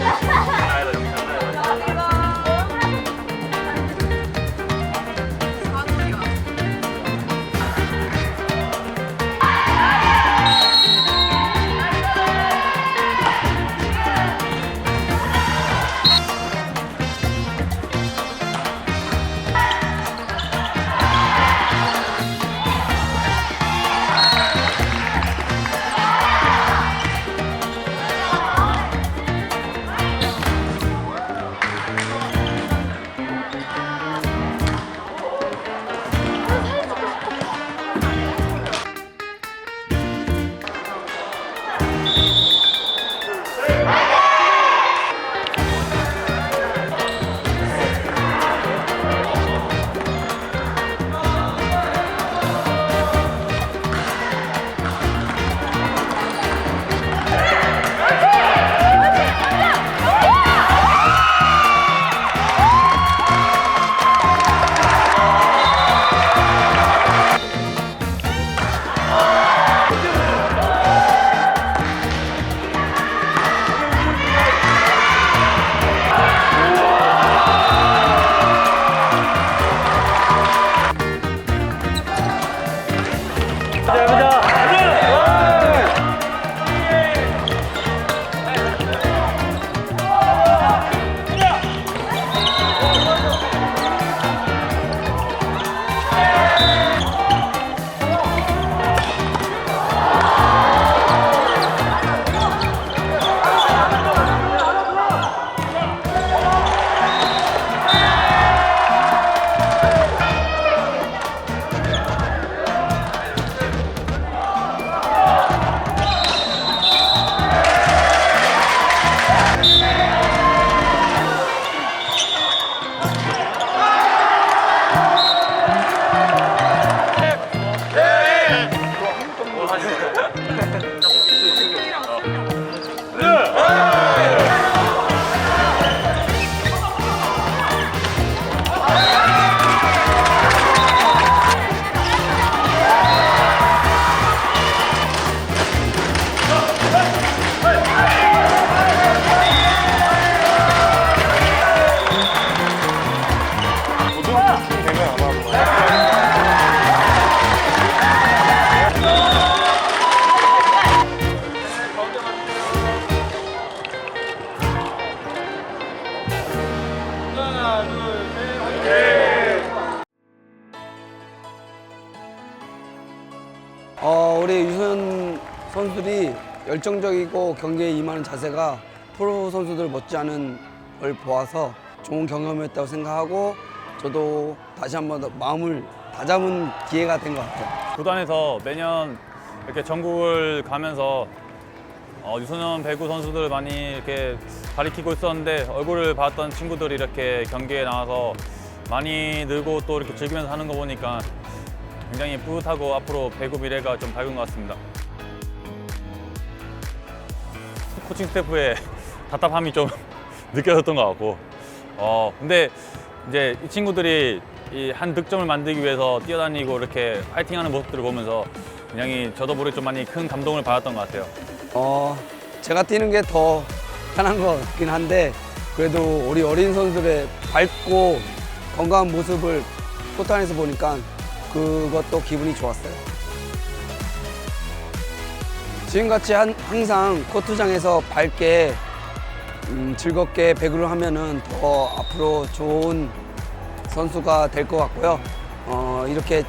啊哈哈 감사합니다. 우리 유소연 선수들이 열정적이고 경기에 임하는 자세가 프로 선수들 못지않은 걸 보아서 좋은 경험이었다고 생각하고 저도 다시 한번 더 마음을 다잡은 기회가 된 것 같아요. 구단에서 매년 이렇게 전국을 가면서 어, 유소년 배구 선수들 많이 이렇게 가리키고 있었는데 얼굴을 봤던 친구들이 이렇게 경기에 나와서 많이 늘고 또 이렇게 즐기면서 하는 거 보니까 굉장히 뿌듯하고 앞으로 배구 미래가 좀 밝은 것 같습니다. 코칭 스태프의 답답함이 좀 느껴졌던 것 같고 어 근데 이제 이 친구들이 이 한 득점을 만들기 위해서 뛰어다니고 이렇게 파이팅하는 모습들을 보면서 굉장히 저도 모르게 좀 많이 큰 감동을 받았던 것 같아요. 어, 제가 뛰는 게 더 편한 것 같긴 한데 그래도 우리 어린 선수들의 밝고 건강한 모습을 안에서 보니까 그것도 기분이 좋았어요. 지금같이 한- 항상 코트장에서 밝게 음, 즐겁게 배구를 하면은 더 앞으로 좋은 선수가 될 것 같고요. 어, 이렇게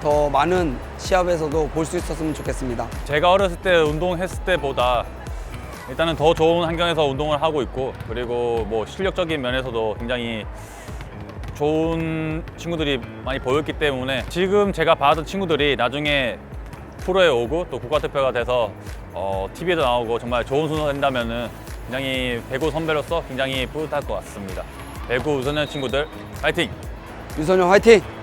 더 많은 시합에서도 볼 수 있었으면 좋겠습니다. 제가 어렸을 때 운동했을 때보다 일단은 더 좋은 환경에서 운동을 하고 있고 그리고 뭐 실력적인 면에서도 굉장히 좋은 친구들이 많이 보였기 때문에 지금 제가 봐던 친구들이 나중에 프로에 오고 또 국가대표가 돼서 어, TV에도 나오고 정말 좋은 선수가 된다면은 굉장히 배구 선배로서 굉장히 뿌듯할 것 같습니다. 배구 우선년 친구들 파이팅! 유선영 화이팅!